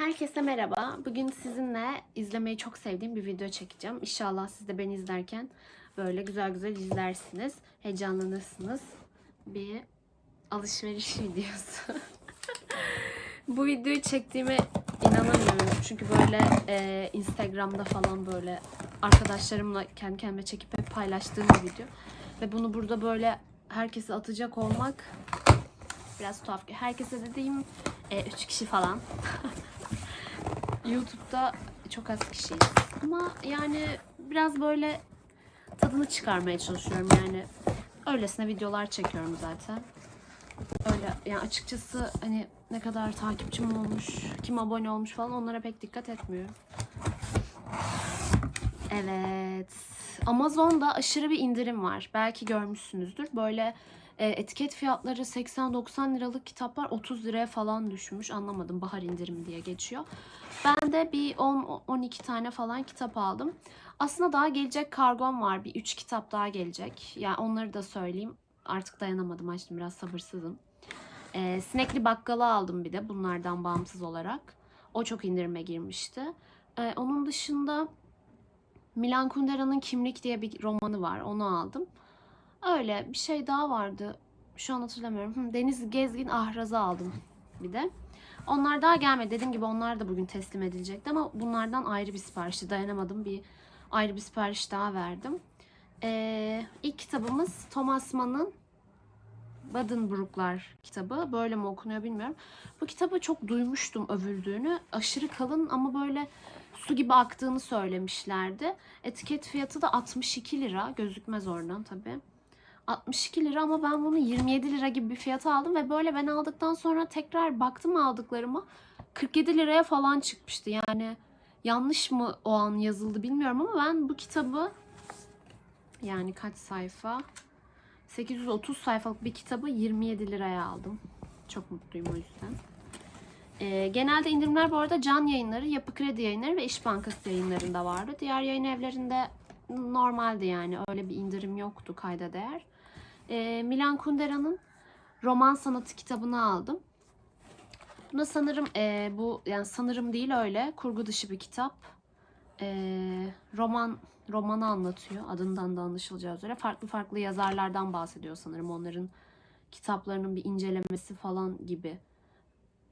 Herkese merhaba. Bugün sizinle izlemeyi çok sevdiğim bir video çekeceğim. İnşallah siz de beni izlerken böyle güzel güzel izlersiniz. Heyecanlanırsınız. Bir alışveriş videosu. Bu videoyu çektiğime inanamıyorum. Çünkü böyle e, Instagram'da falan böyle arkadaşlarımla kendi kendime çekip hep paylaştığım bir video. Ve bunu burada böyle herkese atacak olmak biraz tuhaf. Herkese dediğim 3 kişi falan. YouTube'da çok az kişiyiz. Ama yani biraz böyle tadını çıkarmaya çalışıyorum yani. Öylesine videolar çekiyorum zaten. Öyle yani açıkçası hani ne kadar takipçim olmuş, kim abone olmuş falan onlara pek dikkat etmiyorum. Evet. Amazon'da aşırı bir indirim var. Belki görmüşsünüzdür. Böyle e, etiket fiyatları 80-90 liralık kitaplar 30 liraya falan düşmüş. Anlamadım bahar indirimi diye geçiyor. Ben de bir 10-12 tane falan kitap aldım. Aslında daha gelecek kargom var. Bir 3 kitap daha gelecek. Yani onları da söyleyeyim. Artık dayanamadım açtım biraz sabırsızım. E, Sinekli Bakkal'ı aldım bir de bunlardan bağımsız olarak. O çok indirime girmişti. E, onun dışında Milan Kundera'nın Kimlik diye bir romanı var. Onu aldım. Öyle bir şey daha vardı. Şu an hatırlamıyorum. Deniz Gezgin Ahraz'ı aldım bir de. Onlar daha gelmedi. Dediğim gibi onlar da bugün teslim edilecekti ama bunlardan ayrı bir siparişti. Dayanamadım. Bir ayrı bir sipariş daha verdim. Ee, ilk kitabımız Thomas Mann'ın Buddenbrooklar kitabı. Böyle mi okunuyor bilmiyorum. Bu kitabı çok duymuştum övüldüğünü. Aşırı kalın ama böyle su gibi aktığını söylemişlerdi. Etiket fiyatı da 62 lira. Gözükmez oradan tabii. 62 lira ama ben bunu 27 lira gibi bir fiyata aldım ve böyle ben aldıktan sonra tekrar baktım aldıklarıma 47 liraya falan çıkmıştı. Yani yanlış mı o an yazıldı bilmiyorum ama ben bu kitabı yani kaç sayfa 830 sayfalık bir kitabı 27 liraya aldım. Çok mutluyum o yüzden. Ee, genelde indirimler bu arada Can Yayınları, Yapı Kredi Yayınları ve İş Bankası yayınlarında vardı. Diğer yayın evlerinde normaldi yani öyle bir indirim yoktu kayda değer. Ee, Milan Kundera'nın roman sanatı kitabını aldım. Buna sanırım e, bu yani sanırım değil öyle kurgu dışı bir kitap. E, roman romanı anlatıyor adından da anlaşılacağı üzere farklı farklı yazarlardan bahsediyor sanırım onların kitaplarının bir incelemesi falan gibi.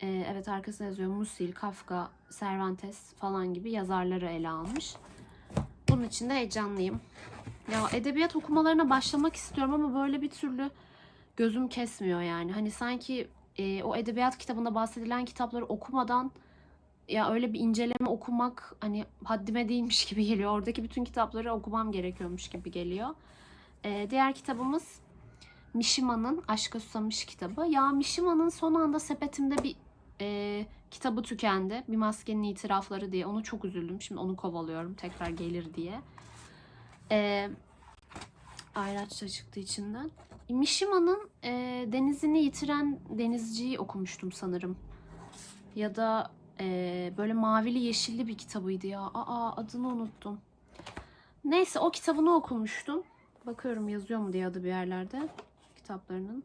E, evet arkasına yazıyor Musil, Kafka, Cervantes falan gibi yazarları ele almış. Bunun için de heyecanlıyım. Ya edebiyat okumalarına başlamak istiyorum ama böyle bir türlü gözüm kesmiyor yani. Hani sanki e, o edebiyat kitabında bahsedilen kitapları okumadan ya öyle bir inceleme okumak hani haddime değilmiş gibi geliyor. Oradaki bütün kitapları okumam gerekiyormuş gibi geliyor. E, diğer kitabımız Mishima'nın Aşka Susamış kitabı. Ya Mishima'nın son anda sepetimde bir e, kitabı tükendi. Bir maskenin itirafları diye. Onu çok üzüldüm. Şimdi onu kovalıyorum. Tekrar gelir diye. E, Ayraç da çıktı içinden. Mishima'nın e, denizini yitiren denizciyi okumuştum sanırım. Ya da e, böyle mavili yeşilli bir kitabıydı ya. Aa adını unuttum. Neyse o kitabını okumuştum. Bakıyorum yazıyor mu diye adı bir yerlerde kitaplarının.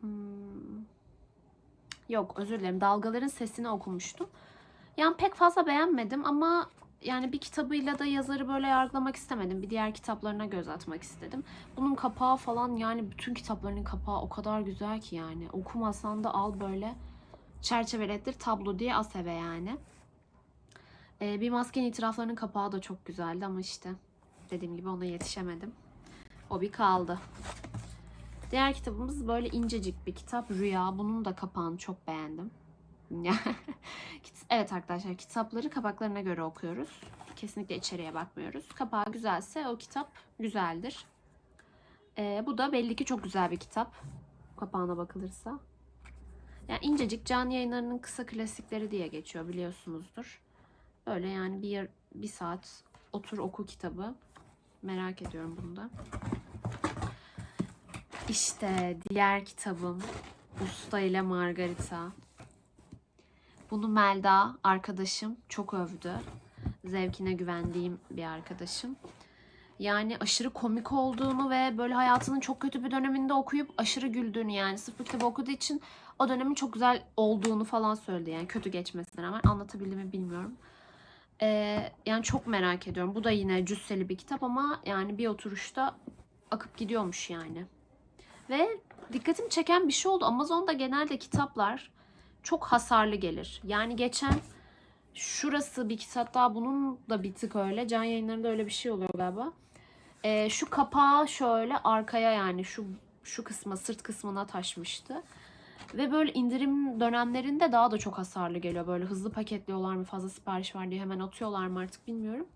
Hmm. Yok özür dilerim. Dalgaların sesini okumuştum. Yani pek fazla beğenmedim ama yani bir kitabıyla da yazarı böyle yargılamak istemedim. Bir diğer kitaplarına göz atmak istedim. Bunun kapağı falan yani bütün kitaplarının kapağı o kadar güzel ki yani. Okumasan da al böyle çerçevelettir tablo diye as eve yani. Ee, bir maskenin itiraflarının kapağı da çok güzeldi ama işte dediğim gibi ona yetişemedim. O bir kaldı. Diğer kitabımız böyle incecik bir kitap. Rüya. Bunun da kapağını çok beğendim. evet arkadaşlar kitapları kapaklarına göre okuyoruz. Kesinlikle içeriye bakmıyoruz. Kapağı güzelse o kitap güzeldir. Ee, bu da belli ki çok güzel bir kitap. Kapağına bakılırsa. Yani incecik can yayınlarının kısa klasikleri diye geçiyor biliyorsunuzdur. Böyle yani bir, bir saat otur oku kitabı. Merak ediyorum bunu da. İşte diğer kitabım Usta ile Margarita. Bunu Melda arkadaşım çok övdü. Zevkine güvendiğim bir arkadaşım. Yani aşırı komik olduğunu ve böyle hayatının çok kötü bir döneminde okuyup aşırı güldüğünü yani sırf bu kitabı okuduğu için O dönemin çok güzel olduğunu falan söyledi yani kötü geçmesine rağmen anlatabildim mi bilmiyorum. Ee, yani çok merak ediyorum. Bu da yine cüsseli bir kitap ama yani bir oturuşta akıp gidiyormuş yani. Ve dikkatimi çeken bir şey oldu. Amazon'da genelde kitaplar çok hasarlı gelir. Yani geçen şurası bir kitap daha bunun da bir tık öyle. Can yayınlarında öyle bir şey oluyor galiba. Ee, şu kapağı şöyle arkaya yani şu şu kısma sırt kısmına taşmıştı. Ve böyle indirim dönemlerinde daha da çok hasarlı geliyor. Böyle hızlı paketliyorlar mı fazla sipariş var diye hemen atıyorlar mı artık bilmiyorum.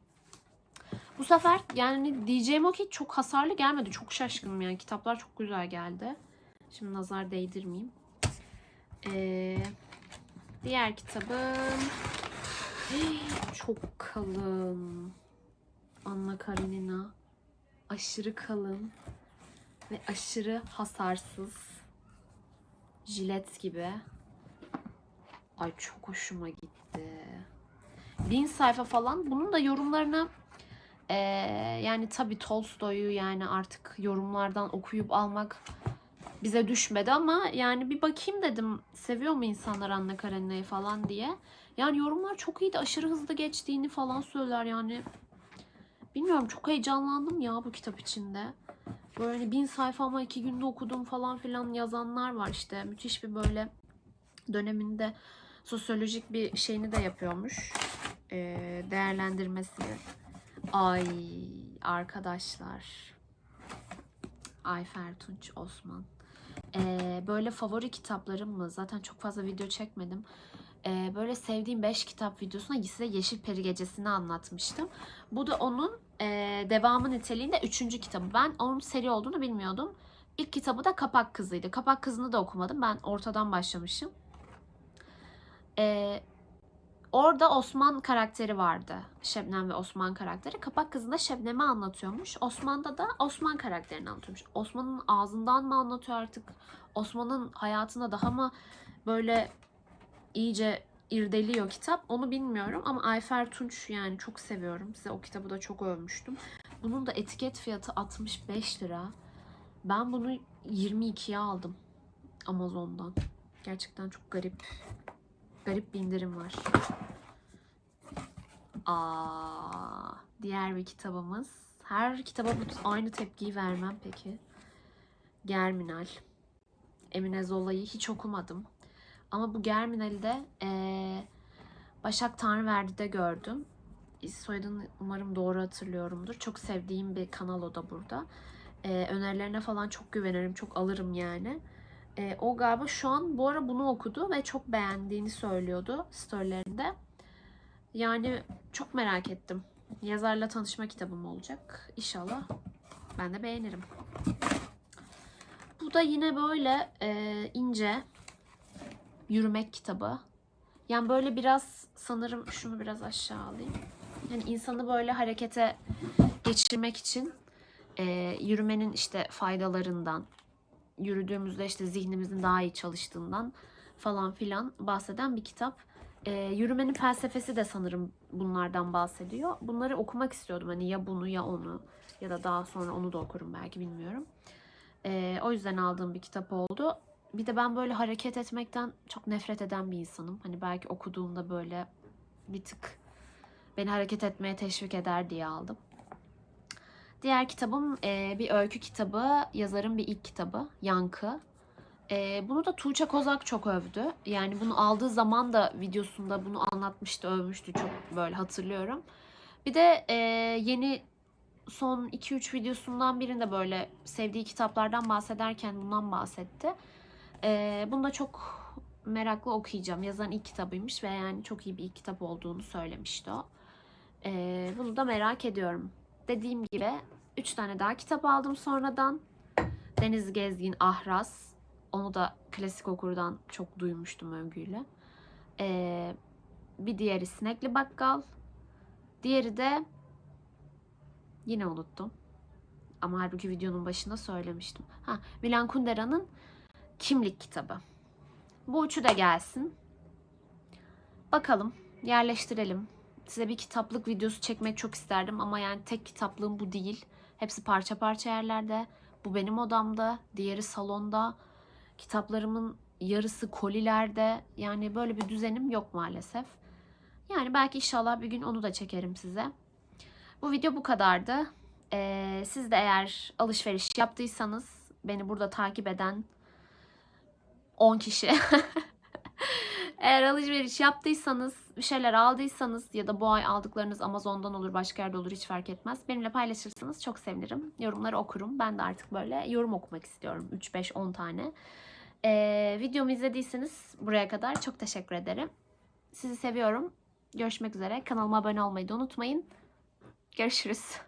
Bu sefer yani diyeceğim o ki çok hasarlı gelmedi. Çok şaşkınım yani. Kitaplar çok güzel geldi. Şimdi nazar değdirmeyeyim. Ee, diğer kitabım çok kalın. Anna Karenina. Aşırı kalın ve aşırı hasarsız. Jilet gibi. Ay çok hoşuma gitti. Bin sayfa falan. Bunun da yorumlarına eee, yani tabii Tolstoy'u yani artık yorumlardan okuyup almak bize düşmedi ama yani bir bakayım dedim seviyor mu insanlar Anna Karenina'yı falan diye. Yani yorumlar çok iyiydi. Aşırı hızlı geçtiğini falan söyler yani. Bilmiyorum çok heyecanlandım ya bu kitap içinde. Böyle bin sayfa ama iki günde okudum falan filan yazanlar var işte. Müthiş bir böyle döneminde sosyolojik bir şeyini de yapıyormuş. Ee, değerlendirmesini. Ay arkadaşlar. Ayfer Tunç Osman. Ee, böyle favori kitaplarım mı? Zaten çok fazla video çekmedim. Ee, böyle sevdiğim 5 kitap videosunda size Yeşil Peri Gecesi'ni anlatmıştım. Bu da onun e, devamı niteliğinde 3. kitabı. Ben onun seri olduğunu bilmiyordum. İlk kitabı da Kapak Kızı'ydı. Kapak Kızı'nı da okumadım. Ben ortadan başlamışım. Ee, orada Osman karakteri vardı. Şebnem ve Osman karakteri. Kapak Kızı'nda Şebnem'i anlatıyormuş. Osman'da da Osman karakterini anlatıyormuş. Osman'ın ağzından mı anlatıyor artık? Osman'ın hayatına daha mı böyle iyice irdeliyor kitap. Onu bilmiyorum ama Ayfer Tunç yani çok seviyorum. Size o kitabı da çok övmüştüm. Bunun da etiket fiyatı 65 lira. Ben bunu 22'ye aldım Amazon'dan. Gerçekten çok garip. Garip bir indirim var. Aa, diğer bir kitabımız. Her kitaba bu aynı tepkiyi vermem peki. Germinal. Emine Zola'yı hiç okumadım. Ama bu Germinal'i de eee, Başak Tanrıverdi'de gördüm. Soyadını umarım doğru hatırlıyorumdur. Çok sevdiğim bir kanal o da burada. Eee, önerilerine falan çok güvenirim. Çok alırım yani. Eee, o galiba şu an bu ara bunu okudu ve çok beğendiğini söylüyordu storylerinde. Yani çok merak ettim. Yazarla tanışma kitabım olacak. İnşallah ben de beğenirim. Bu da yine böyle eee, ince yürümek kitabı. Yani böyle biraz sanırım şunu biraz aşağı alayım. Yani insanı böyle harekete geçirmek için e, yürümenin işte faydalarından, yürüdüğümüzde işte zihnimizin daha iyi çalıştığından falan filan bahseden bir kitap. E, yürümenin felsefesi de sanırım bunlardan bahsediyor. Bunları okumak istiyordum hani ya bunu ya onu ya da daha sonra onu da okurum belki bilmiyorum. E, o yüzden aldığım bir kitap oldu bir de ben böyle hareket etmekten çok nefret eden bir insanım. Hani belki okuduğumda böyle bir tık beni hareket etmeye teşvik eder diye aldım. Diğer kitabım e, bir öykü kitabı. Yazarın bir ilk kitabı. Yankı. E, bunu da Tuğçe Kozak çok övdü. Yani bunu aldığı zaman da videosunda bunu anlatmıştı, övmüştü çok böyle hatırlıyorum. Bir de e, yeni son 2-3 videosundan birinde böyle sevdiği kitaplardan bahsederken bundan bahsetti. Ee, bunu da çok meraklı okuyacağım. Yazan ilk kitabıymış ve yani çok iyi bir ilk kitap olduğunu söylemişti o. Ee, bunu da merak ediyorum. Dediğim gibi 3 tane daha kitap aldım sonradan. Deniz Gezgin Ahraz. Onu da klasik okurdan çok duymuştum övgüyle. Ee, bir diğeri Sinekli Bakkal. Diğeri de yine unuttum. Ama halbuki videonun başında söylemiştim. Ha, Milan Kundera'nın kimlik kitabı. Bu üçü de gelsin. Bakalım, yerleştirelim. Size bir kitaplık videosu çekmek çok isterdim ama yani tek kitaplığım bu değil. Hepsi parça parça yerlerde. Bu benim odamda, diğeri salonda. Kitaplarımın yarısı kolilerde. Yani böyle bir düzenim yok maalesef. Yani belki inşallah bir gün onu da çekerim size. Bu video bu kadardı. Ee, siz de eğer alışveriş yaptıysanız beni burada takip eden 10 kişi eğer alışveriş yaptıysanız bir şeyler aldıysanız ya da bu ay aldıklarınız Amazon'dan olur başka yerde olur hiç fark etmez. Benimle paylaşırsanız çok sevinirim. Yorumları okurum. Ben de artık böyle yorum okumak istiyorum. 3, 5, 10 tane. Ee, videomu izlediyseniz buraya kadar çok teşekkür ederim. Sizi seviyorum. Görüşmek üzere. Kanalıma abone olmayı da unutmayın. Görüşürüz.